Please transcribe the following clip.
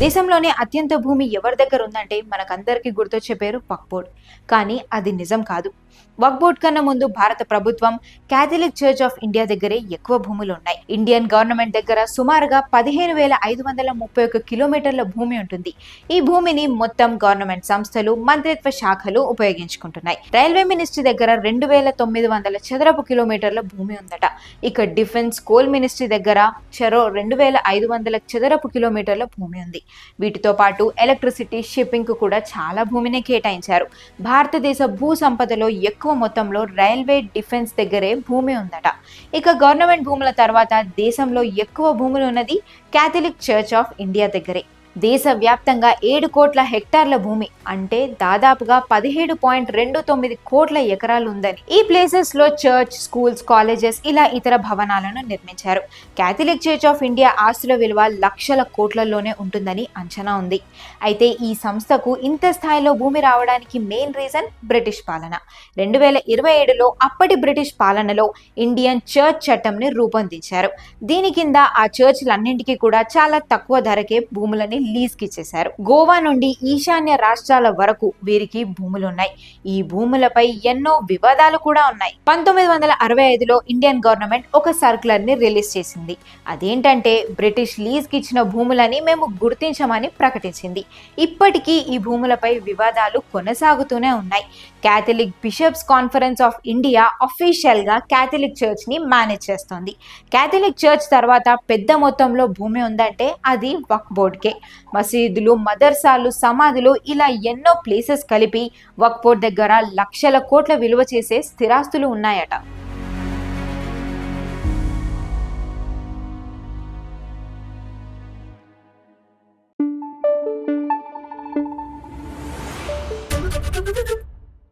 దేశంలోనే అత్యంత భూమి ఎవరి దగ్గర ఉందంటే మనకందరికీ గుర్తొచ్చే పేరు వక్బోర్డ్. కానీ అది నిజం కాదు. వక్బోర్డ్ కన్నా ముందు భారత ప్రభుత్వం క్యాథలిక్ చర్చ్ ఆఫ్ ఇండియా దగ్గరే ఎక్కువ భూములు ఉన్నాయి. ఇండియన్ గవర్నమెంట్ దగ్గర సుమారుగా పదిహేను వేల ఐదు వందల ముప్పై ఒక్క కిలోమీటర్ల భూమి ఉంటుంది. ఈ భూమిని మొత్తం గవర్నమెంట్ సంస్థలు మంత్రిత్వ శాఖలు ఉపయోగించుకుంటున్నాయి. రైల్వే మినిస్ట్రీ దగ్గర రెండు వేల తొమ్మిది వందల చదరపు కిలోమీటర్ల భూమి ఉందట. ఇక డిఫెన్స్ కోల్ మినిస్ట్రీ దగ్గర చెరో రెండు వేల ఐదు వందల చదరపు కిలోమీటర్ల భూమి ఉంది. వీటితో పాటు ఎలక్ట్రిసిటీ షిప్పింగ్కు కూడా చాలా భూమిని కేటాయించారు. భారతదేశ భూ సంపదలో ఎక్కువ మొత్తంలో రైల్వే డిఫెన్స్ దగ్గరే భూమి ఉందట. ఇక గవర్నమెంట్ భూముల తర్వాత దేశంలో ఎక్కువ భూములు ఉన్నది క్యాథలిక్ చర్చ్ ఆఫ్ ఇండియా దగ్గరే. దేశవ్యాప్తంగా ఏడు కోట్ల హెక్టార్ల భూమి అంటే దాదాపుగా పదిహేడు పాయింట్ రెండు తొమ్మిది కోట్ల ఎకరాలు ఉందని ఈ ప్లేసెస్లో చర్చ్ స్కూల్స్ కాలేజెస్ ఇలా ఇతర భవనాలను నిర్మించారు. క్యాథలిక్ చర్చ్ ఆఫ్ ఇండియా ఆస్తుల విలువ లక్షల కోట్లలోనే ఉంటుందని అంచనా ఉంది. అయితే ఈ సంస్థకు ఇంత స్థాయిలో భూమి రావడానికి మెయిన్ రీజన్ బ్రిటిష్ పాలన. రెండు వేల ఇరవై ఏడులో అప్పటి బ్రిటిష్ పాలనలో ఇండియన్ చర్చ్ చట్టంని రూపొందించారు. దీని కింద ఆ చర్చ్లన్నింటికీ కూడా చాలా తక్కువ ధరకే భూములని లీజ్కి ఇచ్చేశారు. గోవా నుండి ఈశాన్య రాష్ట్రాల వరకు వీరికి భూములు ఉన్నాయి ఈ భూములపై ఎన్నో వివాదాలు కూడా ఉన్నాయి. పంతొమ్మిది వందల అరవై ఐదులో ఇండియన్ గవర్నమెంట్ ఒక సర్క్యులర్ని రిలీజ్ చేసింది. అదేంటంటే బ్రిటిష్ లీజ్కి ఇచ్చిన భూములని మేము గుర్తించమని ప్రకటించింది. ఇప్పటికీ ఈ భూములపై వివాదాలు కొనసాగుతూనే ఉన్నాయి. Catholic bishops conference of India అఫీషియల్గా క్యాథలిక్ చర్చ్ని మేనేజ్ చేస్తోంది. క్యాథలిక్ చర్చ్ తర్వాత పెద్ద మొత్తంలో భూమి ఉందంటే అది వక్ బోర్డ్కే మసీదులు మదర్సాలు సమాధులు ఇలా ఎన్నో ప్లేసెస్ కలిపి వక్ దగ్గర లక్షల కోట్ల విలువ చేసే స్థిరాస్తులు ఉన్నాయట